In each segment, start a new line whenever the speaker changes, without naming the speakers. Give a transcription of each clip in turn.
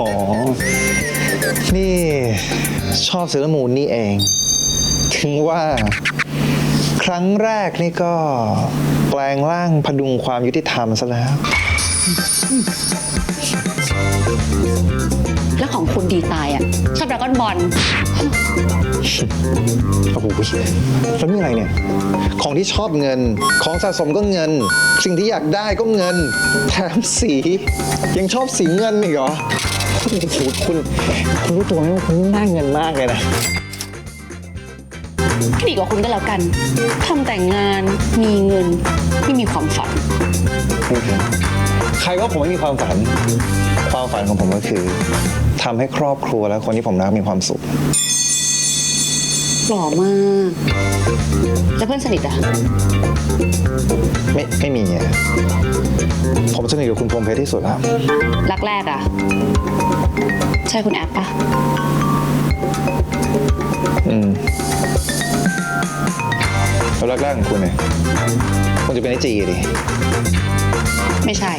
อ๋อ นี่ชอบเซเลอร์มูนนี่เอง ถึงว่าครั้งแรกนี่ก็แปลงร่างพดุงความยุติธรรมซะแล้ว
แล้วของคุณดีตายอะ ชอบดราก้อนบอล
โอ้โหแล้วนี่อะไรเนี่ย ของที่ชอบเงิน ของสะสมก็เงิน สิ่งที่อยากได้ก็เงิน แถมสี ยังชอบสีเงินอีกเหรอ โอ้โหคุณคุณรู้ตัวไหมว่าคุณน่าเงินมากเลยนะ
ดีกว่าคุณก็แล้วกันทำแต่งงานมีเงินไม่มีความฝัน
ใครว่าผมไม่มีความฝัน ความฝันของผมก็คือทำให้ครอบครัวและคนที่ผมรักมีความสุข
หล่อมาก แล้วเพื่อนสนิทอะ
ไม่ไม่มีอะผมสนิทกับคุณพรหมเพชรที่สุดแล้ว
รักแรกอะใช่คุณแอปปะ
อืมแล้วแรกๆของคุณเนี่ยคงจะเป็นไอจีดิ
ไม่ใช่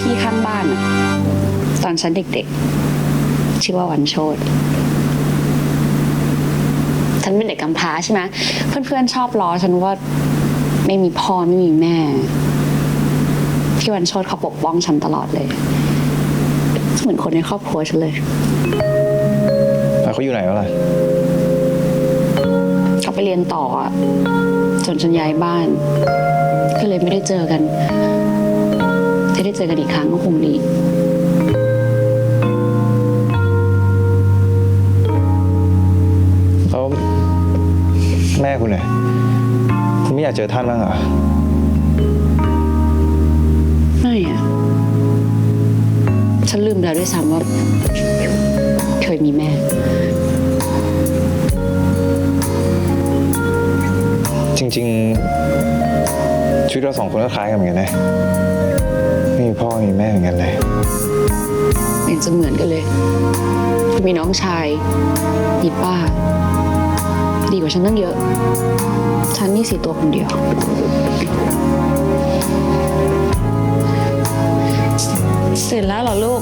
พี่ข้างบ้านอะตอนฉันเด็กๆ ชื่อว่าวันโชต ฉันเป็นเด็กกำพร้าใช่ไหมเพื่อนๆชอบล้อฉันว่าไม่มีพ่อไม่มีแม่ พี่วันโชตเขาปกป้องฉันตลอดเลย เหมือนคนในครอบครัวฉันเลย
แล้วเขาอยู่ไหนวะล่ะ
เขาไปเรียนต่ออะจนฉันย้ายบ้าน ก็เลยไม่ได้เจอกันถ้าได้เจอกันอีกครั้งก็คงดี
คุณเนี่ยคุณไม่อยากเจอท่านบ้างเหรอ
ไม่อะฉันลืมไปแล้วด้วยซ้ำว่า เคยมีแม่
จริง ๆ ชีวิตเราสองคนก็คล้ายกันเหมือนกันนะไม่มีพ่อไม่มีแม่เหมือนกันเลย
เป็นจะเหมือนกันเลย มีน้องชาย มีป้าดีก ว่าฉันตั้งเยอะ ฉันนี่สีตัวคนเดียว เสร็จแล้วเหรอลูก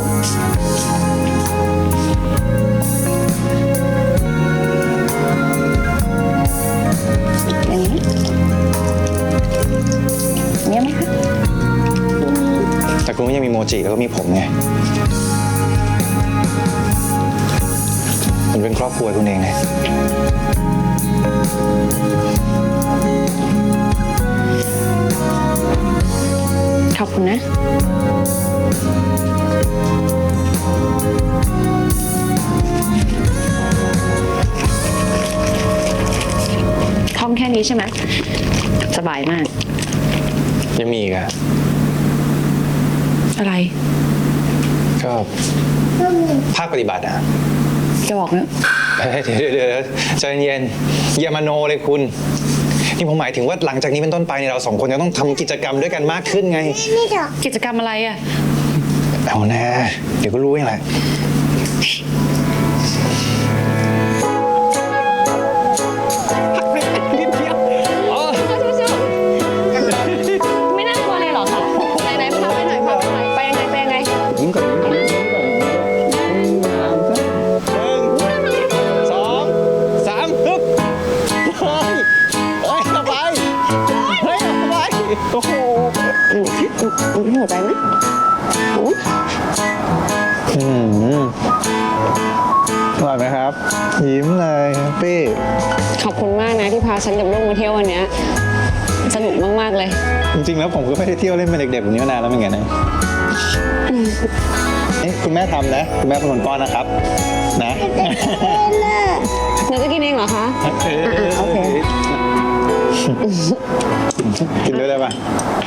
อย่างนี้เนี่ยไหมคะ
แต่คุณก็ยังมีโมจิแล้วก็มีผมไงมันเป็นครอบครัวคุณเองไง
ขอบคุณนะท่องแค่นี้ใช่ไหมสบายมาก
ยังมีอีกอะ
อะไร
ก็ภาคปฏิบัติอะ
จะบอกนะ
เฮ้ยเดี๋ยวเดี๋ยวเดี๋ยวใจเย็นๆอ ย่ามาโนเลยคุณ นี่ผมหมายถึงว่าหลังจากนี้เป็นต้นไปเนี่ยเราสองคนจะต้องทำกิจกรรมด้วยกันมากขึ้นไง
กิจกรรมอะไรอะ
เอานะ เดี๋ยวก็รู้เองแหละ โอ้โห
หัวใจไหม
อืมอร่อยไหมครับ ยิ้มเลยแฮปปี้
ขอบคุณมากนะที่พาฉันกับลูกมาเที่ยววันเนี้ยสนุกมาก ๆ เลย
จริงๆ แล้วผมก็ไม่ได้เที่ยวเล่นเป็นเด็กๆแบบนี้มานานแล้วเหมือนกันนะเอ๊ะคุณแม่ทำนะ คุณแม่เป็นคนป้อนนะครับ นะ
หนูจะกินเองเหรอคะ
โอเค กินด้วยได้ปะ